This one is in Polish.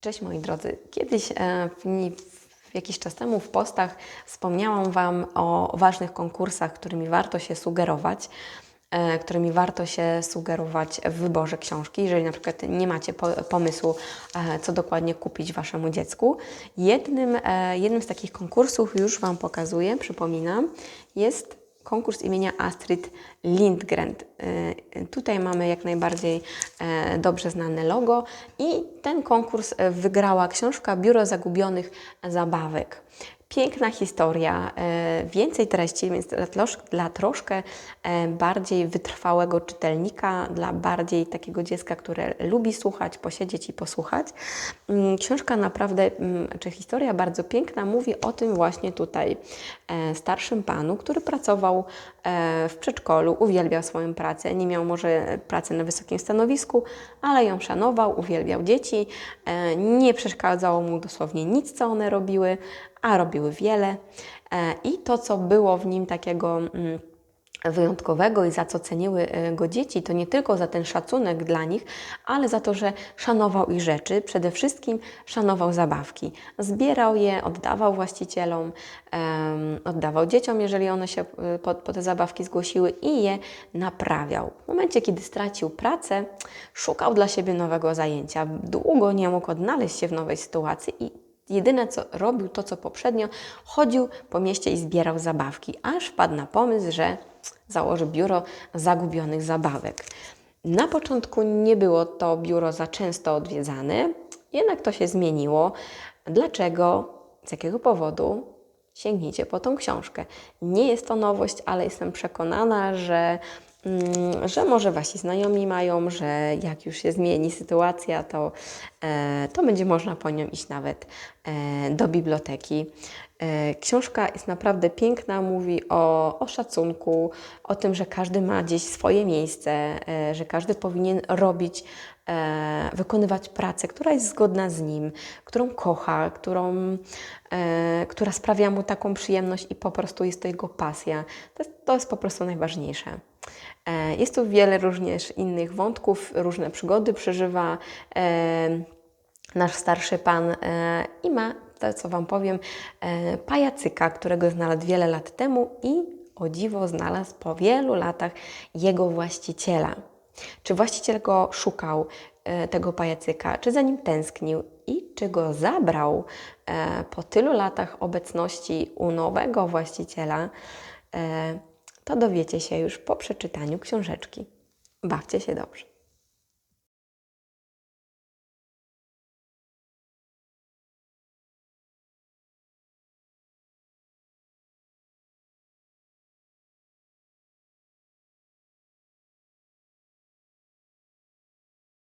Cześć moi drodzy. Kiedyś, e, jakiś czas temu w postach wspomniałam Wam o ważnych konkursach, którymi warto się sugerować, e, którymi warto się sugerować w wyborze książki, jeżeli na przykład nie macie po, pomysłu, e, co dokładnie kupić Waszemu dziecku. Jednym, jednym z takich konkursów, już Wam pokazuję, przypominam, jest konkurs imienia Astrid Lindgren. Y, Tutaj mamy jak najbardziej e, dobrze znane logo i ten konkurs e, wygrała książka Biuro Zagubionych Zabawek. Piękna historia, e, więcej treści, więc dla, trosz, dla troszkę e, bardziej wytrwałego czytelnika, dla bardziej takiego dziecka, które lubi słuchać, posiedzieć i posłuchać. Mm, Książka naprawdę, mm, czy historia bardzo piękna, mówi o tym właśnie tutaj e, starszym panu, który pracował w przedszkolu, uwielbiał swoją pracę, nie miał może pracy na wysokim stanowisku, ale ją szanował, uwielbiał dzieci, nie przeszkadzało mu dosłownie nic, co one robiły, a robiły wiele. E, I to, co było w nim takiego mm, wyjątkowego i za co ceniły e, go dzieci, to nie tylko za ten szacunek dla nich, ale za to, że szanował ich rzeczy, przede wszystkim szanował zabawki. Zbierał je, oddawał właścicielom, oddawał dzieciom, jeżeli one się e, po, po te zabawki zgłosiły i je naprawiał. W momencie, kiedy stracił pracę, szukał dla siebie nowego zajęcia. Długo nie mógł odnaleźć się w nowej sytuacji i Jedyne co robił, to co poprzednio, chodził po mieście i zbierał zabawki, aż wpadł na pomysł, że założy biuro zagubionych zabawek. Na początku nie było to biuro za często odwiedzane, jednak to się zmieniło. Dlaczego? Z jakiego powodu? Sięgnijcie po tą książkę. Nie jest to nowość, ale jestem przekonana, że że może Wasi znajomi mają, że jak już się zmieni sytuacja, to, e, to będzie można po nią iść nawet e, do biblioteki. E, Książka jest naprawdę piękna, mówi o, o szacunku, o tym, że każdy ma gdzieś swoje miejsce, że każdy powinien robić, wykonywać pracę, która jest zgodna z nim, którą kocha, którą, która sprawia mu taką przyjemność i po prostu jest to jego pasja. To to jest po prostu najważniejsze. E, Jest tu wiele również innych wątków, różne przygody przeżywa e, nasz starszy pan e, i ma, to co Wam powiem, pajacyka, którego znalazł wiele lat temu i o dziwo znalazł po wielu latach jego właściciela. Czy właściciel go szukał, tego pajacyka, czy za nim tęsknił? I czy go zabrał po tylu latach obecności u nowego właściciela, to dowiecie się już po przeczytaniu książeczki. Bawcie się dobrze.